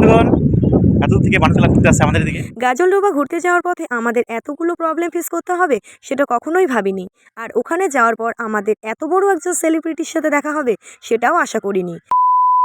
বন্ধুগণ এত থেকে গাজলডোবা ঘুরতে যাওয়ার পথে আমাদের এতগুলো প্রবলেম ফেস করতে হবে, সেটা কখনোই ভাবিনি। আর ওখানে যাওয়ার পর আমাদের এত বড় একজন সেলিব্রিটির সাথে দেখা হবে, সেটাও আশা করিনি।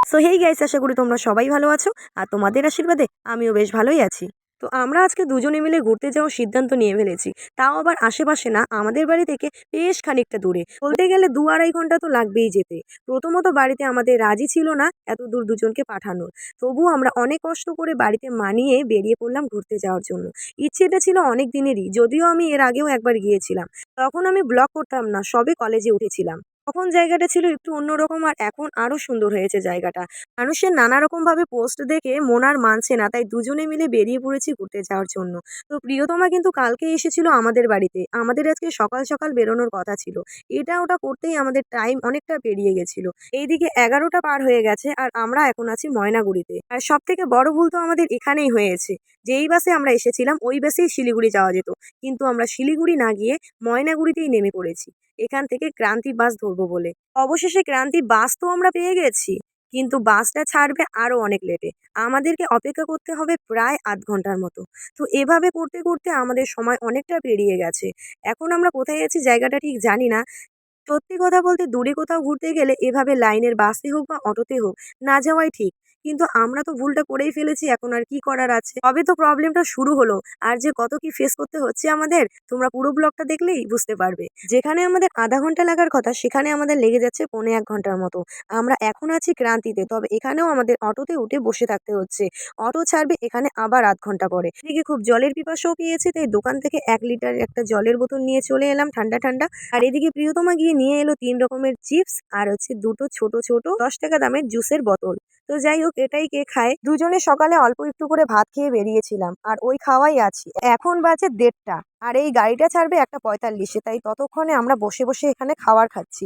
সো হেই গাইস আশা করি তোমরা সবাই ভালো আছো, আর তোমাদের আশীর্বাদে আমিও বেশ ভালোই আছি। তো আমরা আজকে দুজনে মিলে ঘুরতে যাওয়ার সিদ্ধান্ত নিয়ে ফেলেছি। তাও আবার আশেপাশে না, আমাদের বাড়ি থেকে বেশ খানিকটা দূরে। বলতে গেলে দু আড়াই ঘণ্টা তো লাগবেই যেতে। প্রথমত বাড়িতে আমাদের রাজি ছিল না এত দূর দুজনকে পাঠানোর। তবুও আমরা অনেক কষ্ট করে বাড়িতে মানিয়ে বেরিয়ে পড়লাম ঘুরতে যাওয়ার জন্য। ইচ্ছেটা ছিল অনেক দিনেরই, যদিও আমি এর আগেও একবার গিয়েছিলাম। তখন আমি ব্লগ করতাম না, সবে কলেজে উঠেছিলাম। তখন জায়গাটা ছিল একটু অন্যরকম আর এখন আরও সুন্দর হয়েছে জায়গাটা। মানুষের নানা রকমভাবে পোস্ট দেখে মন আর মানছে না, তাই দুজনে মিলে বেরিয়ে পড়েছি ঘুরতে যাওয়ার জন্য। তো প্রিয়তমা কিন্তু কালকে এসেছিল আমাদের বাড়িতে। আমাদের আজকে সকাল সকাল বেরোনোর কথা ছিল। এটা ওটা করতেই আমাদের টাইম অনেকটা পেরিয়ে গেছিল। এইদিকে এগারোটা পার হয়ে গেছে আর আমরা এখন আছি ময়নাগুড়িতে। আর সব থেকে বড় ভুল তো আমাদের এখানেই হয়েছে। যেই বাসে আমরা এসেছিলাম, ওই বাসেই শিলিগুড়ি যাওয়া যেত। কিন্তু আমরা শিলিগুড়ি না গিয়ে ময়নাগুড়িতেই নেমে পড়েছি। এখান থেকে ক্রান্তি বাস ধরবো বলে। অবশেষে ক্রান্তি বাস তো আমরা পেয়ে গেছি, কিন্তু বাসটা ছাড়বে আরও অনেক লেটে। আমাদেরকে অপেক্ষা করতে হবে প্রায় আধ ঘণ্টার মতো। তো এভাবে করতে করতে আমাদের সময় অনেকটা পেরিয়ে গেছে। এখন আমরা কোথায় আছি জায়গাটা ঠিক জানি না। সত্যি কথা বলতে দূরে কোথাও ঘুরতে গেলে এভাবে লাইনের বাসে হোক বা অটোতে হোক, না যাওয়াই ঠিক। কিন্তু আমরা তো ভুলটা করেই ফেলেছি, এখন আর কি করার আছে? তবে তো প্রবলেমটা শুরু হলো। আর যে কত কি ফেস করতে হচ্ছে আমাদের, তোমরা পুরো ব্লগটা দেখলেই বুঝতে পারবে। যেখানে আমাদের আধা ঘণ্টা লাগার কথা, সেখানে আমাদের লেগে যাচ্ছে পৌনে এক ঘণ্টার মতো। আমরা এখন আছি ক্রান্তিতে, তবে এখানেও আমাদের অটোতে উঠে বসে থাকতে হচ্ছে। অটো ছাড়বে এখানে আবার আধ ঘণ্টা পরে। এদিকে খুব জলের পিপাসাও পেয়েছে, তাই দোকান থেকে এক লিটার একটা জলের বোতল নিয়ে চলে এলাম ঠান্ডা ঠান্ডা। আর এদিকে প্রিয়তমা গিয়ে নিয়ে এলো তিন রকমের চিপস আর হচ্ছে দুটো ছোট ছোট দশ টাকা দামের জুসের বোতল। তো যাই হোক এটাই কে খায়? দুজনে সকালে অল্প একটু করে ভাত খেয়ে বেরিয়েছিলাম, আর ওই খাওয়াই আছি। এখন বাজে দেড়টা, আর এই গাড়িটা ছাড়বে একটা পঁয়তাল্লিশে, তাই ততক্ষণে আমরা বসে বসে এখানে খাবার খাচ্ছি।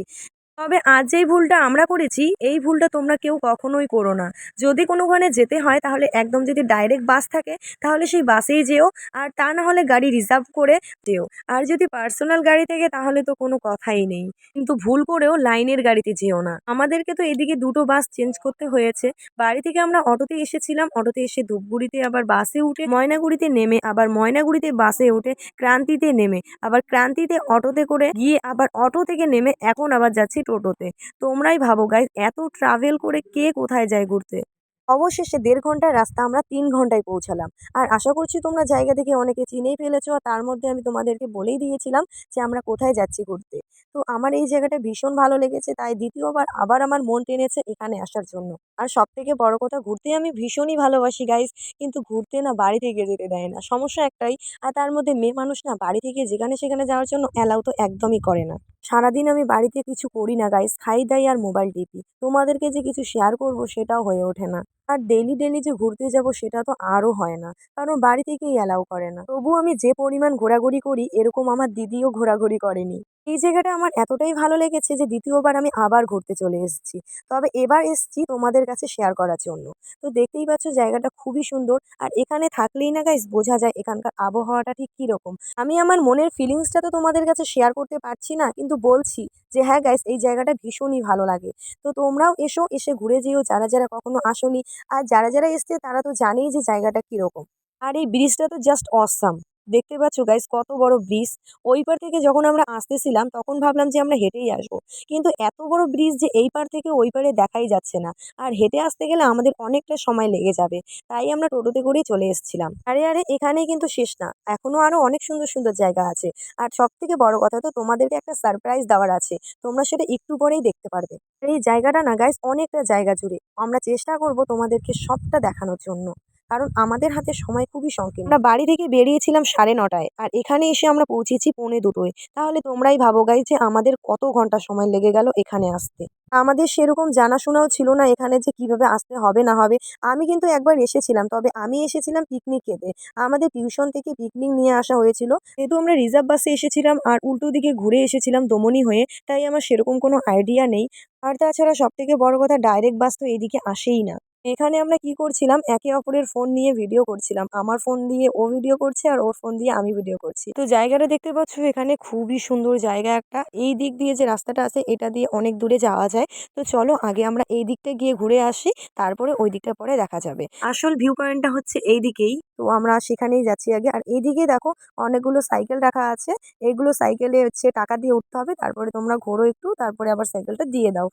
তবে আজ যেই ভুলটা আমরা করেছি, এই ভুলটা তোমরা কেউ কখনোই করো না। যদি কোনোখানে যেতে হয়, তাহলে একদম যদি ডাইরেক্ট বাস থাকে, তাহলে সেই বাসেই যেও, আর তা না হলে গাড়ি রিজার্ভ করে যেও। আর যদি পার্সোনাল গাড়ি থেকে, তাহলে তো কোনো কথাই নেই। কিন্তু ভুল করেও লাইনের গাড়িতে যেও না। আমাদেরকে তো এদিকে দুটো বাস চেঞ্জ করতে হয়েছে। বাড়ি থেকে আমরা অটোতে এসেছিলাম, অটোতে এসে ধূপগুড়িতে আবার বাসে উঠে, ময়নাগুড়িতে নেমে, আবার ময়নাগুড়িতে বাসে উঠে, ক্রান্তিতে নেমে, আবার ক্রান্তিতে অটোতে করে গিয়ে আবার অটো থেকে নেমে, এখন আবার যাচ্ছি টোটোতে। তোমরাই ভাবো গাইজ এত ট্রাভেল করে কে কোথায় যায় ঘুরতে? অবশেষে দেড় ঘণ্টার রাস্তা আমরা তিন ঘন্টায় পৌঁছালাম। আর আশা করছি তোমরা জায়গা দেখে অনেকে চিনেই ফেলেছো, আর তার মধ্যে আমি তোমাদেরকে বলেই দিয়েছিলাম যে আমরা কোথায় যাচ্ছি ঘুরতে। তো আমার এই জায়গাটা ভীষণ ভালো লেগেছে, তাই দ্বিতীয়বার আবার আমার মন টেনেছে এখানে আসার জন্য। আর সব থেকে বড় কথা, ঘুরতে আমি ভীষণই ভালোবাসি গাইজ কিন্তু ঘুরতে না বাড়ি থেকে যেতে দেয় না। সমস্যা একটাই, আর তার মধ্যে মেয়ে মানুষ না বাড়ি থেকে যেখানে সেখানে যাওয়ার জন্য অ্যালাউ তো একদমই করে না। সারাদিন আমি বাড়িতে কিছু করি না গাইস খাই, দাই আর মোবাইল টিপি। তোমাদেরকে যে কিছু শেয়ার করব সেটাও হয়ে ওঠে না। আর ডেলি ডেলি যে ঘুরতে যাব সেটা তো আরও হয় না। কারণ বাড়ি থেকেই অ্যালাউ করে না। তবু আমি যে পরিমাণ ঘোরাঘুরি করি, এরকম আমার দিদিও ঘোরাঘুরি করেনি। এই জায়গাটা আমার এতটাই ভালো লেগেছে যে দ্বিতীয়বার আমি আবার ঘুরতে চলে এসেছি। তবে এবার এসেছি তোমাদের কাছে শেয়ার করার জন্য। তো দেখতেই পাচ্ছ জায়গাটা খুবই সুন্দর। আর এখানে থাকলেই না গাইস বোঝা যায় এখানকার আবহাওয়াটা ঠিক কীরকম। আমি আমার মনের ফিলিংসটা তো তোমাদের কাছে শেয়ার করতে পারছি না, কিন্তু বলছি যে হ্যাঁ গাইস এই জায়গাটা ভীষণই ভালো লাগে। তো তোমরাও এসো, এসে ঘুরে যেও, যারা যারা কখনো আসোনি। আর যারা যারা এসছে, তারা তো জানেই যে, জায়গাটা কীরকম। আর এই ব্রিজটা তো জাস্ট অসাম দেখতে পাচ্ছ গাইস কত বড় ব্রিজ ওই পার থেকে যখন আমরা আসতেছিলাম, তখন ভাবলাম যে আমরা হেঁটেই আসব। কিন্তু এত বড় ব্রিজ যে এই পার থেকে ওই পারে দেখাই যাচ্ছে না। আর হেঁটে আসতে গেলে আমাদের অনেকটা সময় লেগে যাবে, তাই আমরা টোটোতে করেই চলে এসেছিলাম। আরে আরে, এখানেই কিন্তু শেষ না। এখনও আরও অনেক সুন্দর সুন্দর জায়গা আছে। আর সব থেকে বড় কথা তো তোমাদেরকে একটা সারপ্রাইজ দেওয়ার আছে। তোমরা সেটা একটু পরেই দেখতে পারবে। এই জায়গাটা না গাইস অনেকটা জায়গা জুড়ে। আমরা চেষ্টা করব তোমাদেরকে সবটা দেখানোর জন্য। কারণ আমাদের হাতে সময় খুবই সংকীর্ণ। আমরা বাড়ি থেকে বেরিয়েছিলাম সাড়ে নটায় আর এখানে এসে আমরা পৌঁছেছি পৌনে দুটোয়। তাহলে তোমরাই ভাবো গাই যে আমাদের কত ঘণ্টা সময় লেগে গেল এখানে আসতে। আমাদের সেরকম জানাশোনাও ছিল না এখানে যে কীভাবে আসতে হবে না হবে। আমি কিন্তু একবার এসেছিলাম, তবে আমি এসেছিলাম পিকনিক খেতে। আমাদের টিউশন থেকে পিকনিক নিয়ে আসা হয়েছিল। যেহেতু আমরা রিজার্ভ বাসে এসেছিলাম আর উল্টো দিকে ঘুরে এসেছিলাম দমনি হয়ে, তাই আমার সেরকম কোনো আইডিয়া নেই। আর তাছাড়া সব থেকে বড় কথা ডাইরেক্ট বাস তো এদিকে আসেই না। এখানে আমরা কি করছিলাম? একে অপরের ফোন নিয়ে ভিডিও করছিলাম। আমার ফোন দিয়ে ও ভিডিও করছে আর ওর ফোন দিয়ে আমি ভিডিও করছি। তো জায়গাটা দেখতে পাচ্ছ এখানে খুবই সুন্দর জায়গা একটা। এই দিক দিয়ে যে রাস্তাটা আছে, এটা দিয়ে অনেক দূরে যাওয়া যায়। তো চলো আগে আমরা এই দিকটা গিয়ে ঘুরে আসি, তারপরে ওই দিকটা পরে দেখা যাবে। আসল ভিউ পয়েন্টটা হচ্ছে এই দিকেই। তো আমরা সেখানেই যাচ্ছি আগে। আর এইদিকে দেখো অনেকগুলো সাইকেল রাখা আছে। এইগুলো সাইকেলে হচ্ছে টাকা দিয়ে উঠতে হবে। তারপরে তোমরা ঘোরো একটু, তারপরে আবার সাইকেলটা দিয়ে দাও।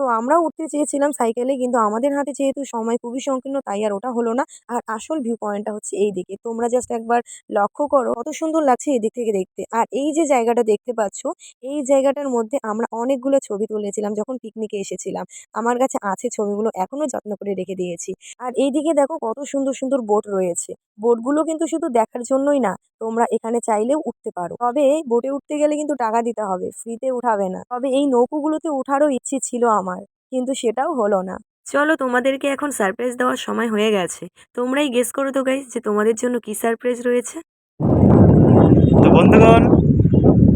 তো আমরাও উঠতে চেয়েছিলাম সাইকেলে কিন্তু আমাদের হাতে যেহেতু সময় খুবই সংকীর্ণ, তাই আর ওটা হলো না। আর আসল ভিউ পয়েন্টটা হচ্ছে এই দিকে। তোমরা জাস্ট একবার লক্ষ্য করো, কত সুন্দর লাগছে এই দিক থেকে দেখতে। আর এই যে জায়গাটা দেখতে পাচ্ছ, এই জায়গাটার মধ্যে আমরা অনেকগুলো ছবি তুলেছিলাম যখন পিকনিকে এসেছিলাম। আমার কাছে আছে ছবিগুলো এখনও যত্ন করে রেখে দিয়েছি। আর এইদিকে দেখো কত সুন্দর সুন্দর বোট রয়েছে। বোটগুলো কিন্তু শুধু দেখার জন্যই না তোমরা এখানে চাইলেও উঠতে পারো। তবে বোটে উঠতে গেলে কিন্তু টাকা দিতে হবে ফ্রিতে উঠাবে না। তবে এই নৌকোগুলোতে ওঠারও ইচ্ছে ছিল আমার কিন্তু সেটাও হলো না। চলো তোমাদেরকে এখন সারপ্রাইজ দেওয়ার সময় হয়ে গেছে। তোমরাই গেস করো তো গাইজ যে তোমাদের জন্য কি সারপ্রাইজ রয়েছে। তো বন্ধুগণ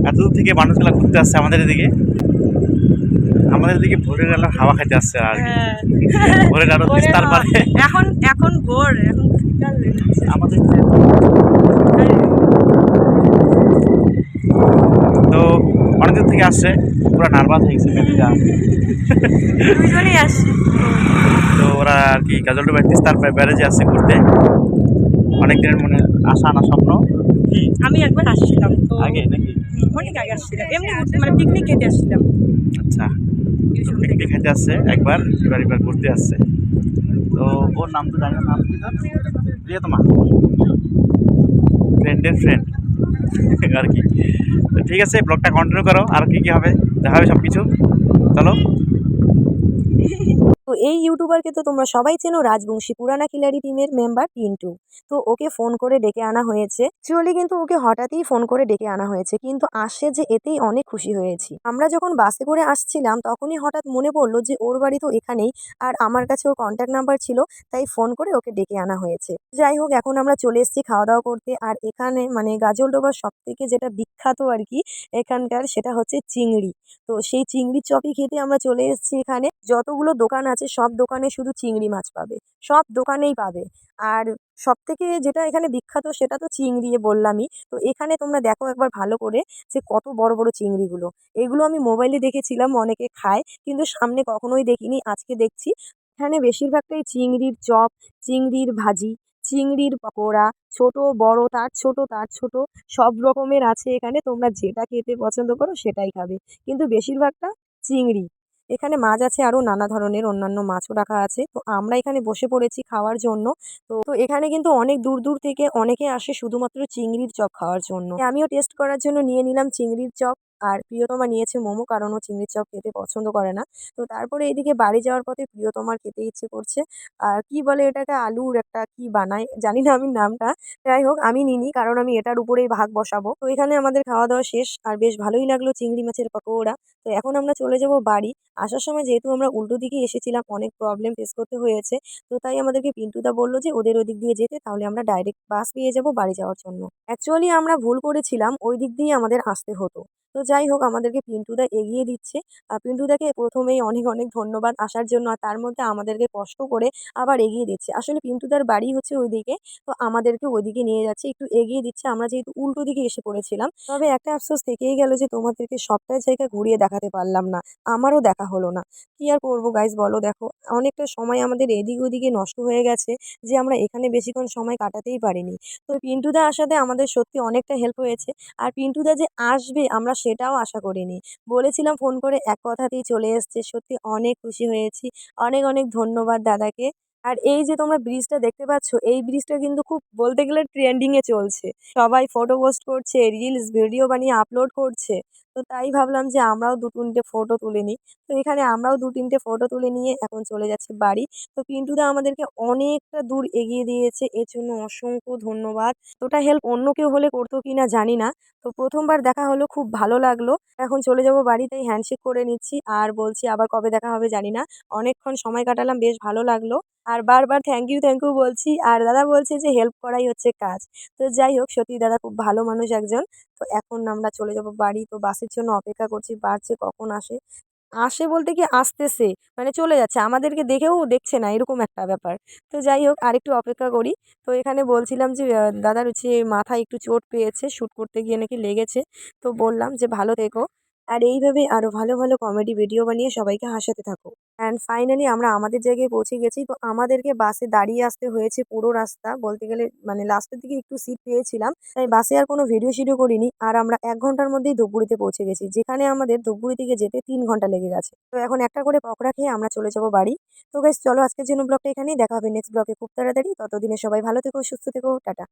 এত দূর থেকে মানুষগুলো ঘুরতে আসছে আমাদের এদিকে। আমাদের এদিকে ভোরের আলো হাওয়া খাইতে আসছে আর কি। ভোরের আলো ভোরের তার হাওয়া। পরে এখন এখন ভোর এখন হয়ে। আমাদের তো অনেক দূর থেকে আসছে পুরো নার্ভাস হয়ে গেছে মেয়েটা দুজনেই আসছি। তো ওরা আর কি গাজলডোবা তিস্তার ব্যারেজে আসছে ঘুরতে। অনেক দিনের মনে আশা আনা স্বপ্ন। আমি একবার আসছিলাম তো আগে নাকি? অনেক আগে আসছিলাম। এমনি মানে পিকনিক খেতে আসছিলাম। আচ্ছা। পিকনিক খেতে আসছে একবার এবার এবার ঘুরতে আসছে। তো ওর নাম তো জানি নাম কি প্রিয়তমা। ফ্রেন্ডের ফ্রেন্ড আর কি। তো ঠিক আছে ব্লগটা কন্টিনিউ করো, আর কি কী হবে, দেখা হবে সব কিছু চলো। এই ইউটিউবারকে তো তোমরা সবাই চেনো, রাজবংশী পুরানা কিলারি টিমের মেম্বার পিন্টু তো ওকে ফোন করে ডেকে আনা হয়েছে। চলি কিন্তু ওকে হঠাৎই ফোন করে ডেকে আনা হয়েছে। কিন্তু আসে যে এতেই অনেক খুশি হয়েছি। আমরা যখন বাসে করে আসছিলাম, তখনই হঠাৎ মনে পড়ল যে ওর বাড়ি তো এখানেই আর আমার কাছে ওর কন্ট্যাক্ট নাম্বার ছিল, তাই ফোন করে ওকে ডেকে আনা হয়েছে। যাই হোক, এখন আমরা চলে এসেছি খাওয়া দাওয়া করতে। আর এখানে মানে গাজলডোবার সব থেকে যেটা বিখ্যাত আর কি এখানকার, সেটা হচ্ছে চিংড়ি। তো সেই চিংড়ির চপই খেতে আমরা চলে এসেছি এখানে। যতগুলো দোকান আছে সব দোকানে শুধু চিংড়ি মাছ পাবে, সব দোকানেই পাবে। আর সব থেকে যেটা এখানে বিখ্যাত সেটা তো চিংড়ি বললামই। তো এখানে তোমরা দেখো একবার ভালো করে যে কত বড় বড় চিংড়িগুলো। এগুলো আমি মোবাইলে দেখেছিলাম, অনেকে খায়, কিন্তু সামনে কখনোই দেখিনি, আজকে দেখছি। এখানে বেশিরভাগটাই চিংড়ির চপ, চিংড়ির ভাজি, চিংড়ির পকোড়া, ছোট, বড়, তার ছোট তার ছোট, সব রকমের আছে এখানে। তোমরা যেটা খেতে পছন্দ করো সেটাই খাবে। কিন্তু বেশিরভাগটা চিংড়ি। এখানে মাছ আছে আরও নানা ধরনের অন্যান্য মাছও রাখা আছে। তো আমরা এখানে বসে পড়েছি খাওয়ার জন্য। তো তো এখানে কিন্তু অনেক দূর দূর থেকে অনেকে আসে শুধুমাত্র চিংড়ির চপ খাওয়ার জন্য। আমিও টেস্ট করার জন্য নিয়ে নিলাম চিংড়ির চপ। আর প্রিয়তমা নিয়েছে মোমো, কারণ ও চিংড়ির চপ খেতে পছন্দ করে না। তো তারপরে এদিকে বাড়ি যাওয়ার পথে প্রিয়তমার খেতে ইচ্ছে করছে। আর কি বলে এটাকে? আলুর একটা কি বানায়? জানি না আমি নামটা। যাই হোক, আমি নিনি, কারণ আমি এটার উপরেই ভাগ বসাবো। তো এখানে আমাদের খাওয়া দাওয়া শেষ, আর বেশ ভালোই লাগল চিংড়ি মাছের পকোড়া। তো এখন আমরা চলে যাব বাড়ি। আসার সময় যেহেতু আমরা উল্টো দিকেই এসেছিলাম, অনেক প্রবলেম ফেস করতে হয়েছে। তো তাই আমাদেরকে পিন্টুদা বলল যে, ওদের ওদিক দিয়ে যেতে, তাহলে আমরা ডাইরেক্ট বাস পেয়ে যাব বাড়ি যাওয়ার জন্য। অ্যাকচুয়ালি আমরা ভুল করেছিলাম, ওই দিক দিয়ে আমাদের আসতে হতো। তো যাই হোক, আমাদেরকে পিন্টুদা এগিয়ে দিচ্ছে। আর পিন্টুদাকে প্রথমেই অনেক অনেক ধন্যবাদ আসার জন্য। আর তার মধ্যে আমাদেরকে কষ্ট করে আবার এগিয়ে দিচ্ছে। আসলে পিন্টুদার বাড়ি হচ্ছে ওইদিকে, তো আমাদেরকে ওইদিকে নিয়ে যাচ্ছে। একটু এগিয়ে দিচ্ছে। আমরা যেহেতু উল্টো দিকে এসে পড়েছিলাম, তবে একটা আফসোস থেকেই গেল যে তোমাদেরকে সবটাই জায়গা ঘুরিয়ে দেখাতে পারলাম না। আমারও দেখা হলো না। কি আর করব গাইজ বলো দেখো। অনেকটা সময় আমাদের এদিক ওদিকে নষ্ট হয়ে গেছে যে আমরা এখানে বেশিক্ষণ সময় কাটাতেই পারিনি। তো পিন্টুদা আসাতে আমাদের সত্যি অনেকটা হেল্প হয়েছে। আর পিন্টুদা যে আসবে, আমরা সেটাও আশা করিনি। বলেছিলাম ফোন করে এক কথাতেই চলে এসছে। সত্যি অনেক খুশি হয়েছি। অনেক অনেক ধন্যবাদ দাদাকে। আর এই যে তোমরা ব্রিজটা দেখতে পাচ্ছ, এই ব্রিজটা কিন্তু খুব বলতে গেলে ট্রেন্ডিংয়ে চলছে। সবাই ফটো পোস্ট করছে রিলস ভিডিও বানিয়ে আপলোড করছে। তো তাই ভাবলাম যে আমরাও দু তিনটে ফটো তুলে নিই। তো এখানে আমরাও দু তিনটে ফটো তুলে নিয়ে এখন চলে যাচ্ছি বাড়ি। তো পিন্টুদা আমাদেরকে অনেকটা দূর এগিয়ে দিয়েছে, এর জন্য অসংখ্য ধন্যবাদ। তোটা হেল্প অন্য কেউ হলে করতো কি না জানি না। তো প্রথমবার দেখা হলো, খুব ভালো লাগল। এখন চলে যাব বাড়িতেই হ্যান্ডশেক করে নিচ্ছি। আর বলছি আবার কবে দেখা হবে জানি না। অনেকক্ষণ সময় কাটালাম, বেশ ভালো লাগল। আর বারবার থ্যাংক ইউ থ্যাংক ইউ বলছি। আর দাদা বলছে যে হেল্প করাই হচ্ছে কাজ। তো যাই হোক সত্যি দাদা খুব ভালো মানুষ একজন। তো এখন আমরা চলে যাব বাড়ি। তো বাসের জন্য অপেক্ষা করছি বাড়ছে কখন আসে? আসে বলতে কি আসতেছে মানে চলে যাচ্ছে। আমাদেরকে দেখেও দেখছে না, এরকম একটা ব্যাপার। তো যাই হোক, আরেকটু অপেক্ষা করি। তো এখানে বলছিলাম যে দাদার হচ্ছে মাথায় একটু চোট পেয়েছে, শ্যুট করতে গিয়ে নাকি লেগেছে। তো বললাম যে, ভালো থেকো। আর এইভাবে আরও ভালো ভালো কমেডি ভিডিও বানিয়ে সবাইকে হাসাতে থাকো। অ্যান্ড ফাইনালি আমরা আমাদের জায়গায় পৌঁছে গেছি। তো আমাদেরকে বাসে দাঁড়িয়ে আসতে হয়েছে পুরো রাস্তা। বলতে গেলে মানে লাস্টের দিকে একটু সিট পেয়েছিলাম। তাই বাসে আর কোনো ভিডিও শিডিও করিনি। আর আমরা এক ঘণ্টার মধ্যেই ধূপগুড়িতে পৌঁছে গেছি। যেখানে আমাদের ধূপগুড়ি থেকে যেতে তিন ঘণ্টা লেগে গেছে। তো এখন একটা করে পকোড়া খেয়ে আমরা চলে যাব বাড়ি। তো গাইস চলো আজকের জন্য ব্লগটা এখানেই। দেখা হবে নেক্সট ব্লগে খুব তাড়াতাড়ি। ততদিনে সবাই ভালো থেকো, সুস্থ থেকো। টাটা।